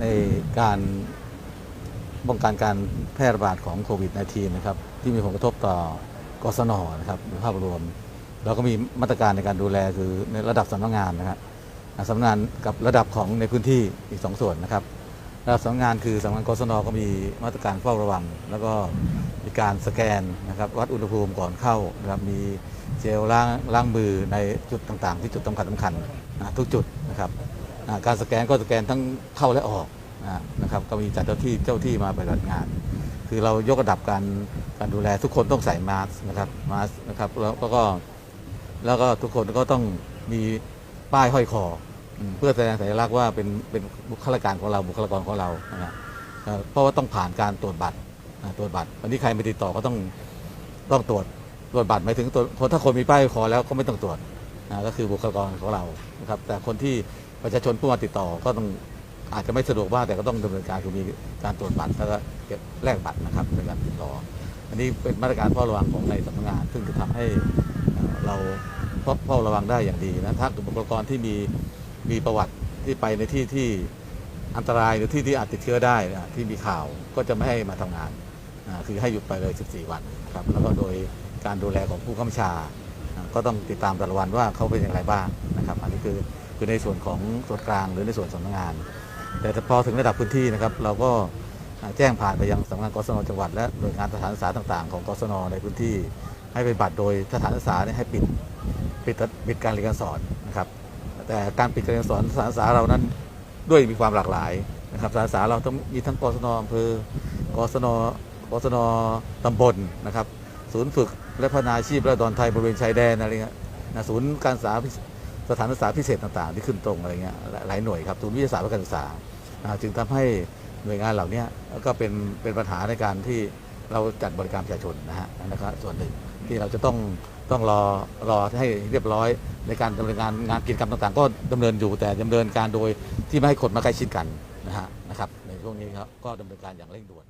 ในการป้องกันการแพร่ระบาดของโควิด -19 นะครับที่มีผลกระทบต่อกศนนะครับภาพรวม เราก็มีมาตรการในการดูแลคือในระดับสำนักงานนะครับสำนักงานกับระดับของในพื้นที่อีกสองส่วนนะครับระดับสำนักงานคือสำนักงานกศนก็มีมาตรการเฝ้าระวัง แล้วก็มีการสแกนนะครับวัดอุณหภูมิก่อนเข้านะครับมีเจลล้างล้างมือในจุดต่างๆ ที่จุดสำคัญสำคัญนะทุกจุดนะครับ การสแกนก็สแกนทั้งเข้าและออกนะครับก็มีจัดเจ้าที่เจ้าที่มาปฏิบัติงาน คือเรายกระดับการการดูแลทุกคนต้องใส่มาสก์นะครับมาสก์นะครับแล้วแลวก็แล้วก็ทุกคนก็ต้องมีป้ายห้อยคออเพื่อแสดงสัญลักษณ์ว่าเป็นเป็นบุคลากรของเราบุคลากรของเรานะเอ่อเพราะว่าต้องผ่านการตรวจบัตรตรวจบัตรวันนี้ใครไม่ติดต่อก็ต้องต้องตรวจตรวจบัตรหมายถึงตรวจคนถ้าคนมีป้ายห้อยคอแล้วก็ไม่ต้องตรวจ นะก็คือบุคลากรของเรานะครับแต่คนที่ประชาชนผู้มาติดต่อก็ต้องอาจจะไม่สะดวกบ้างแต่ก็ต้องดำเนินการคือมีการตรวจบัตรแล้วก็เก็บแลกบัตรนะครับในการติดต่อ อันนี้เป็นมาตรการเฝ้าระวังของในสำนักงาน ซึ่งจะทำให้เราเฝ้าระวังได้อย่างดีนะถ้าบุคลากรที่มีมีประวัติที่ไปในที่ที่อันตรายหรือที่ที่อาจติดเชื้อได้นะที่มีข่าวก็จะไม่ให้มาทำงานคือให้หยุดไปเลย 14 วันนะครับแล้วก็โดยการดูแลของผู้ข้าราชา ก็ต้องติดตามแต่ละวันว่าเขาเป็นอย่างไรบ้างนะครับ อันนี้คือคือในส่วนของส่วนกลางหรือในส่วนสำนักงาน แต่พอถึงระดับพื้นที่นะครับ เราก็แจ้งผ่านไปยังสำนักงานกศนจังหวัดและหน่วยงานสถานศึกษาต่าง ๆ ของกศนในพื้นที่ ให้เป็นบัตรโดยสถานศึกษาให้ปิดปิดปิดการเรียนการสอนนะครับ แต่การปิดการเรียนการสอนสถานศึกษาเรานั้นด้วยมีความหลากหลายนะครับสถานศึกษาเราต้องมีทั้งกศนอำเภอกศนกศนตำบลนะครับ ศูนย์ฝึกและพัฒนาอาชีพและดอนไทยบริเวณชายแดนอะไรเงี้ยนะศูนย์การศึกษาสถานศึกษาพิเศษต่างๆ ที่ขึ้นตรงอะไรเงี้ยหลายหน่วยครับศูนย์วิทยาศาสตร์เพื่อการศึกษาจึงทำให้หน่วยงานเหล่านี้ก็เป็นเป็นปัญหาในการที่เราจัดบริการประชาชนนะฮะนะครับส่วนหนึ่งที่เราจะต้องต้องรอรอให้เรียบร้อยในการดำเนินงานงานกิจกรรมต่างๆ ก็ดำเนินอยู่แต่ดำเนินการโดยที่ไม่ให้คนมาใกล้ชิดกันนะฮะนะครับในช่วงนี้ครับก็ดำเนินการอย่างเร่งด่วน